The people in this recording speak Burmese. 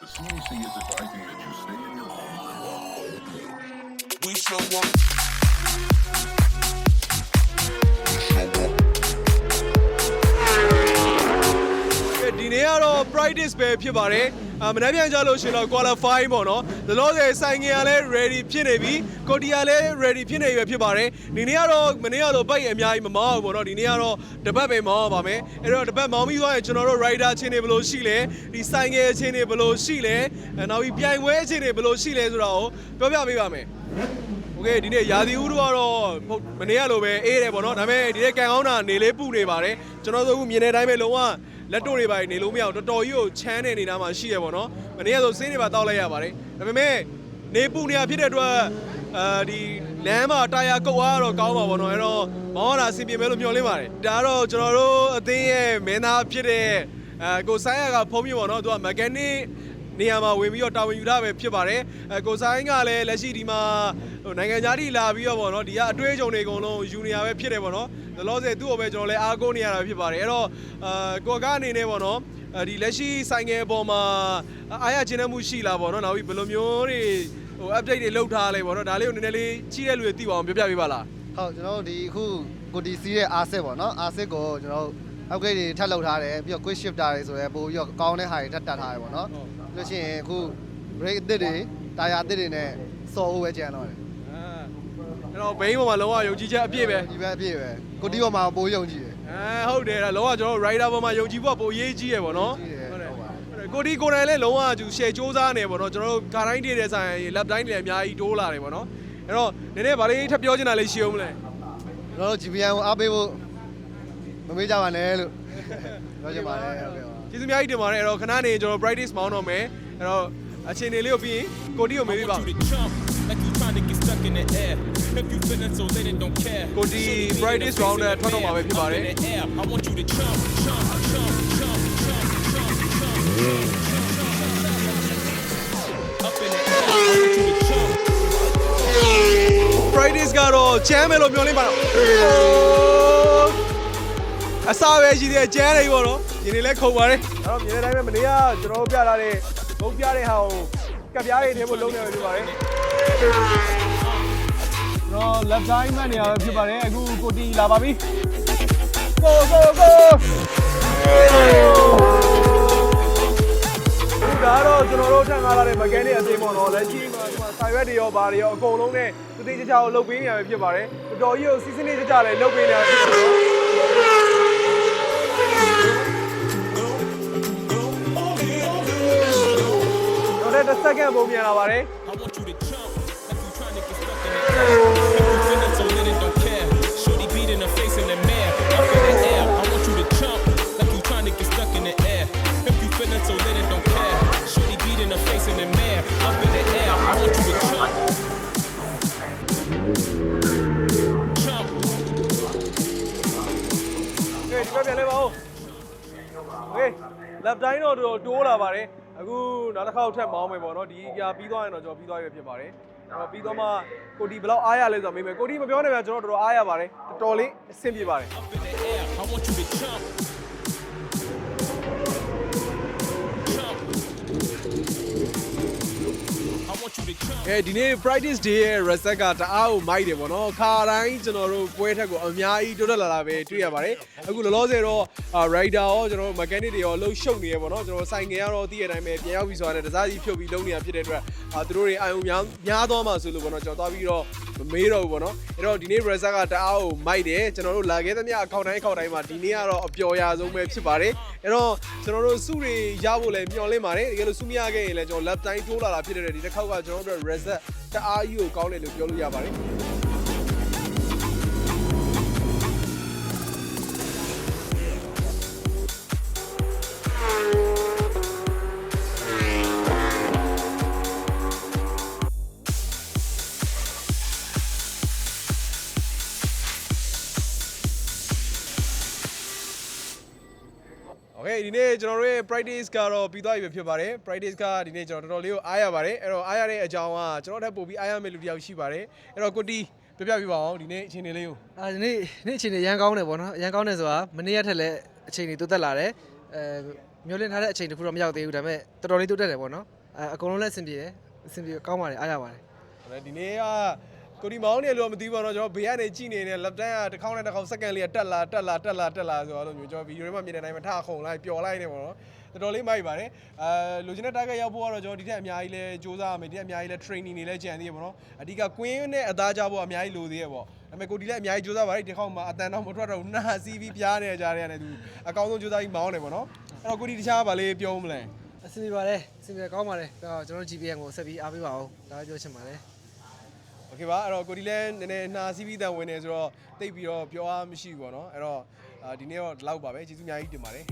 The CDC is advising that you stay in your homes and walk We show up. practice ပဲဖြစ်ပါတယ်အမနေ့ပြန်ကြလို့ရှရင်တော့ qualify ပေါ့နော်ဒီလိုဆယ်ဆိုင်ငယ်ကလည်း ready ဖြစ်နေပြီကိုတီကလည်း ready ဖြစ်နေပြီဖြစ်ပါတယ်ဒီနေ့ကတော့မနေ့ကလိုဘိုက်အများကြီးမမောင်းဘူးပေါ့နော်ဒီနေ့ကတော့တပတ်ပဲမောင်းပါမယ်အဲ့တော့တပတ်မောင်းပြီးသွားရင်ကျွန်တော်တို့ rider ချင်းတွေဘယ်လိုရှိလဲဒီဆိုင်ငယ်ချင်းတွေဘယ်လိုရှိလဲအဲနောက်ပြီးပြိုင်ပွဲချင်းတွေဘယ်လိုရှိလဲဆိုတာကိုပြောပြပေးပါမယ် โอเคဒီနေ့ရာသီဥတုကတော့ဟုတ်မနေ့ကလိုပဲအေးတယ်ပေါ့နော်ဒါပေမဲ့ဒီနေ့ကန်ကောင်းတာနေလေးပူနေပါတယ်ကျွန်တော်တို့အခုမြင်တဲ့အတိုင်းပဲလုံးဝ လက်တို့တွေပါနေလို့မရအောင်တော်တော်ကြီးကိုချမ်းနေနေတာမှရှိရပေါ့နော်မနေ့ကဆိုစင်းတွေပါတောက်လိုက်ရပါတယ်ဒါပေမဲ့နေပူနေတာဖြစ်တဲ့အတွက်အာဒီလမ်းမှာတာယာကုတ်အားတော့ကောင်းပါပေါ့နော်အဲ့တော့မောင်းရတာအဆင်ပြေမယ်လို့မျှော်လင့်ပါတယ်ဒါကတော့ကျွန်တော်တို့အသင်းရဲ့မင်းသားဖြစ်တဲ့အဲကိုဆိုင်ရကဖုံးပြပေါ့နော်သူက mechanic နေရာမှာဝင်ပြီးတော့တာဝန်ယူထားပဲဖြစ်ပါတယ်အဲကိုဆိုင်ကလည်းလက်ရှိဒီမှာဟိုနိုင်ငံသားတွေလာပြီးတော့ဗောနော်ဒီကအတွေ့အကြုံတွေအကုန်လုံးယူနေရပဲဖြစ်တယ်ဗောနော်လောလောဆယ်သူ့ကိုပဲကျွန်တော်လည်းအားကိုးနေရတာဖြစ်ပါတယ်အဲ့တော့အာကိုကအနေနဲ့ဗောနော်အဲဒီလက်ရှိဆိုင်ငယ်ပေါ်မှာအားရခြင်းတဲ့မှုရှိလားဗောနော်နောက်ပြီးဘယ်လိုမျိုးတွေဟို update တွေလုပ်ထားလဲဗောနော်ဒါလေးကိုနည်းနည်းလေးကြီးတဲ့လူတွေသိပါအောင်ပြောပြပေးပါလားဟုတ်ကျွန်တော်တို့ဒီအခုကိုတီစီးတဲ့ R6 ပေါ့နော် R6 ကိုကျွန်တော်တို့ upgrade တွေထပ်လုပ်ထားတယ်ပြီးတော့ quick shifter တွေဆိုရဲပို့ပြီးတော့ကောင်းတဲ့ဟာတွေထပ်တက်ထားတယ်ပေါ့နော်ပြီးလို့ရှိရင်အခု brake အသစ်တွေတာယာအသစ်တွေနဲ့စော်ဖို့ပဲကြံတော့တယ်အာအဲ့တော့ဘိန်းပေါ်မှာလုံးဝယုံကြည်ချက်အပြည့်ပဲဒီပဲအပြည့်ပဲကိုတီပေါ်မှာပိုယုံကြည်တယ်အဲဟုတ်တယ်ဒါလုံးဝကျွန်တော်တို့ rider ပေါ်မှာယုံကြည်ဖို့ကပိုအရေးကြီးရယ်ဗောနော်ကြီးတယ်ဟုတ်တယ်ဟုတ်ပါကိုဒီကိုယ်တိုင်လည်းလုံးဝသူ share စူးစမ်းနေပေါ့နော်ကျွန်တော်တို့ကာတိုင်းတည်တဲ့ဆိုင် lap တိုင်းတွေလည်းအများကြီးတိုးလာတယ်ပေါ့နော်အဲ့တော့နည်းနည်းဗာလေးထပ်ပြောချင်တာလေးရှိအောင်မလဲကျွန်တော်တို့ GPN ကိုအားပေးဖို့ မမေ့ကြပါနဲ့လို့ပြောချင်ပါတယ်ဟုတ်ကဲ့ပါကျေးဇူးအများကြီးတင်ပါတယ်အဲ့တော့ခဏနေကျွန်တော် brightest မောင်းတော့မယ်အဲ့တော့အခြေအနေလေးကိုပြီးရင်ကိုတီကိုမေး I ပေးပါ want you to jump like you trying to get stuck in the air. If you feeling so lit and don't care. Go the Shorty, beat in brightest the face round in the there, turn on my air. baby Up body. in the air. I want you to jump, jump, jump, jump, jump, jump, jump, jump. Up in the air. I want you to jump. brightest ကတော့ကျမ်းမယ်လို့မျှော်လင့်ပါတော့ အစားပဲရှိသေးတယ်ကျမ်းနေပြီပေါ့နော်ဒီနေ့လဲခုံပါတယ်အဲ့တော့မြင်တဲ့အတိုင်းပဲမနေ့ကကျွန်တော်တို့ပြလာတဲ့ဘုံပြတဲ့ဟာကိုကပ်ပြားလေးထဲဖို့လုံးနေပြီဖြစ်ပါတယ်တော့ left side မှတ်နေရပဲဖြစ်ပါတယ်အခုကိုတီလာပါပြီ go go go ဒါတော့ကျွန်တော်တို့ထပ်ကားလာတဲ့ mechanic အသိပေါ့နော်လက်ရှိမှာဒီမှာဆိုင်ရွက်တွေရောဘာတွေရောအကုန်လုံးနဲ့တတိကျကျကိုလုပ်ပေးနေရပဲဖြစ်ပါတယ်တော်တော်ကြီးကိုစီစဉ်နေကြကြလည်းလုပ်ပေးနေရဖြစ်တယ် go be in a body. I want you to jump Left dino to do all about it. Eh? အခုနောက်တစ်ခေါက်ထပ်မောင်းမယ်ပေါ့နော်ဒီကြာပြီးသွားရင်တော့ကျွန်တော်ပြီးသွားပြီဖြစ်ပါတယ်အဲ့တော့ပြီးတော့မှကိုတီဘယ်လောက်အားရလဲဆိုတော့မေးမယ်ကိုတီမပြောနဲ့ဗျာကျွန်တော်တော်တော်အားရပါတယ်တော်တော်လေးအဆင်ပြေပါတယ် I want you to jump. ကဲဒီနေ့ practice day ရဲ့ reset ကတအားကိုမိုက်တယ်ပေါ့နော်ခါတိုင်းကျွန်တော်တို့ပွဲထက်ကိုအများကြီးတိုးတက်လာတာပဲတွေ့ရပါတယ်အခုလောလောဆယ်တော့အာ rider ရောကျွန်တော်တို့ mechanic တွေရောလှုပ်ရှုပ်နေရပေါ့နော်ကျွန်တော်ဆိုင်ငယ်ကတော့တည့်ရတိုင်းပဲပြန်ရောက်ပြီးဆိုတာနဲ့တစားကြီးဖြုတ်ပြီးလုံးနေတာဖြစ်တဲ့အတွက်အာသူတို့တွေအာယုံများများသွားမှဆိုလို့ပေါ့နော်ကျွန်တော်သွားပြီးတော့ မမေးတော့ဘူးပေါ့နော်အဲ့တော့ဒီနေ့ reset ကတအားကိုမိုက်တယ်ကျွန်တော်တို့လာခဲ့သမျှအကောင့်တိုင်းအကောင့်တိုင်းမှာဒီနေ့ကတော့အပျော်ရဆုံးပဲဖြစ်ပါတယ်အဲ့တော့ကျွန်တော်တို့စုတွေရဖို့လည်းမျှော်လင့်ပါတယ်တကယ်လို့စုမရခဲ့ရင်လည်းကျွန်တော် left time တိုးလာတာဖြစ်တဲ့အတွက်ဒီတစ်ခေါက်ကကျွန်တော်တို့ reset တအားကြီးကိုကောင်းတယ်လို့ပြောလို့ရပါတယ် ဒီနေ့ကျွန်တော်တို့ရဲ့ practice ကတော့ပြီးသွားပြီပဲဖြစ်ပါတယ် practice ကဒီနေ့ကျွန်တော်တော်တော်လေးကိုအားရပါတယ်အဲ့တော့အားရတဲ့အကြောင်းကကျွန်တော်တက်ပို့ပြီးအားရမယ့်လူတစ်ယောက်ရှိပါတယ်အဲ့တော့ကိုတီပြပြပြပါအောင်ဒီနေ့အချိန်လေးကိုအာဒီနေ့ဒီနေ့အချိန်တွေရန်ကောင်းတယ်ပေါ့နော်ရန်ကောင်းတယ်ဆိုတာမနေ့ရက်ထက်လည်းအချိန်တွေတိုးတက်လာတယ်အဲမျိုးလင့်ထားတဲ့အချိန်တစ်ခုတော့မရောက်သေးဘူးဒါပေမဲ့တော်တော်လေးတိုးတက်တယ်ပေါ့နော်အဲအကုန်လုံးလည်းအဆင်ပြေတယ်အဆင်ပြေကောင်းပါတယ်အားရပါတယ်အဲ့ဒီနေ့က ကိုဒီမောင်းနေလို့မသိဘူးပေါ့နော်ကျွန်တော်ဘေးကနေကြည့်နေတယ်လက်တန်းကတစ်ခေါက်နဲ့တစ်ခေါက်စက္ကန့်လေးကတက်လာတက်လာတက်လာတက်လာဆိုတော့အဲ့လိုမျိုးကျွန်တော်ဗီဒီယိုထဲမှာမြင်တဲ့အတိုင်းပဲထခုန်လိုက်ပျော်လိုက်နေပေါ့နော်တော်တော်လေးမိုက်ပါတယ်အဲလိုချင်တဲ့ target ရောက်ဖို့ကတော့ကျွန်တော်ဒီထက်အများကြီးလဲစူးစမ်းရမယ်ဒီထက်အများကြီးလဲ training တွေလဲကြံသေးရပေါ့နော်အဓိက queen နဲ့အသားကြဖို့အများကြီးလိုသေးရပေါ့ဒါပေမဲ့ကိုဒီလည်းအများကြီးစူးစမ်းပါတယ်ဒီခေါက်မှာအတန်တော့မထွက်တော့ဘူးနာစီးပြီးပြားနေကြတဲ့ရတယ်သူအကောင်းဆုံးစူးစမ်းပြီးမောင်းနေပေါ့နော်အဲ့တော့ကိုဒီတခြားဗာလေးပြောမလဲအဆင်ပြေပါတယ်အဆင်ပြေကောင်းပါတယ်တော့ကျွန်တော်တို့ GPM ကိုဆက်ပြီးအားပေးပါအောင်ဒါပြောချင်ပါတယ် โอเคပါအဲ့တော့ကိုဒီလည်းနည်းနည်းနှာစီးပြီးတန်ဝင်နေဆိုတော့တိတ်ပြီးတော့ပြောအားမရှိဘူးပေါ့နော်အဲ့တော့အာဒီနေ့တော့ဒီလောက်ပါပဲကျေးဇူးအများကြီးတင်ပါတယ်